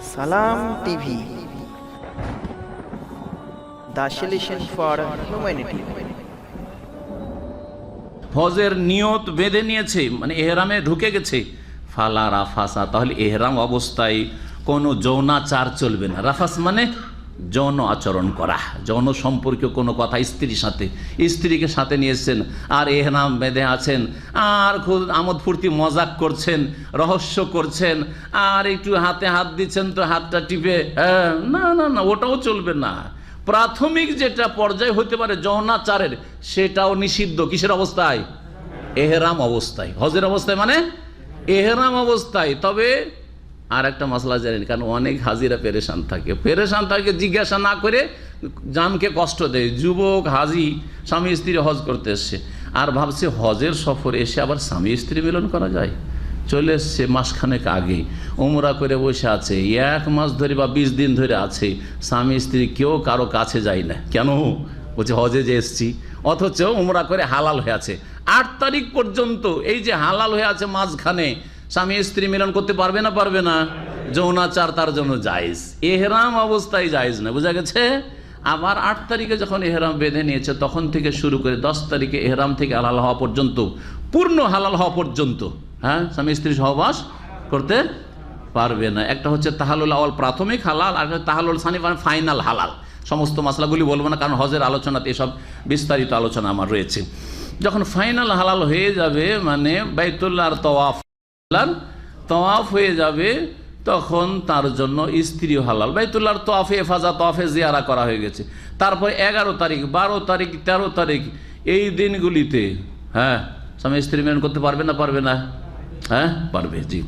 সালাম TV. The for humanity. হজের নিয়ত বেঁধে নিয়েছে মানে এহরামে ঢুকে গেছে। ফালা রাফাসা, তাহলে এহরাম অবস্থায় কোনো যৌনাচার চলবে না। রাফাস মানে যৌন আচরণ করা। যৌন সম্পর্কে কোনো কথা স্ত্রীর সাথে। স্ত্রীকে সাথে নিয়েছেন আর এহরাম বেঁধে আছেন, আর খুব আমোদ ফুর্তি মজাক করছেন, রহস্য করছেন, আর একটু হাতে হাত দিচ্ছেন তো হাতটা টিপে হ্যাঁ না না না, ওটাও চলবে না। প্রাথমিক যেটা পর্যায় হতে পারে যৌনাচারের, সেটাও নিষিদ্ধ। কিসের অবস্থায়? এহেরাম অবস্থায়। হজের অবস্থায় মানে? এহেরাম অবস্থায়। তবে আর একটা মশলা জানেন কারণ অনেক হাজিরা পেরেশান থাকে। পেরেশান থাকে, জিজ্ঞাসা না করে জানকে কষ্ট দেয়। যুবক, হাজি, স্বামী, স্ত্রী হজ করতে এসছে। আর ভাবছে হজের সফরে এসে আবার স্বামী, স্ত্রী মিলন করা যায়? চলে এসছে মাসখানেক আগে। ওমরা করে বসে আছে। এক মাস ধরে বা বিশ দিন ধরে আছে। স্বামী, স্ত্রী কেউ কারও কাছে যায় না। কেন? বলছে, হজে যে এসছি। অথচ ওমরা করে হালাল হয়ে আছে। আট তারিখ পর্যন্ত এই যে হালাল হয়ে আছে মাঝখানে স্বামী স্ত্রী মিলন করতে পারবে না পারবে না। যৌনাচার তার জন্য জায়েজ। এহরাম অবস্থায় জায়েজ না, বোঝা গেছে? আবার আট তারিখে যখন এহরাম বেঁধে নিয়েছে, তখন থেকে শুরু করে দশ তারিখে এহরাম থেকে হালাল হওয়া পর্যন্ত, পূর্ণ হালাল হওয়া পর্যন্ত হ্যাঁ? স্বামী স্ত্রী সহবাস করতে পারবে না। একটা হচ্ছে তাহালুল আওয়াল প্রাথমিক হালাল, আর তাহালুল সানি মানে ফাইনাল হালাল। সমস্ত মশলাগুলি বলব না, কারণ হজের আলোচনাতে এসব বিস্তারিত আলোচনা আমার রয়েছে। যখন ফাইনাল হালাল হয়ে যাবে মানে বাইতুল্লাহর তওয়াফ আল্লাহর তওয়াফ হয়ে যাবে, তখন তার জন্য স্ত্রী হালাল। বাইতুল্লাহর তওয়াফে হেফাজা তওয়াফে জিয়ারা করা হয়ে গেছে। তারপর এগারো তারিখ, বারো তারিখ, তেরো তারিখ, এই দিনগুলিতে হ্যাঁ স্বামী স্ত্রী মেন করতে পারবে না পারবে না? হ্যাঁ পারবে, জি।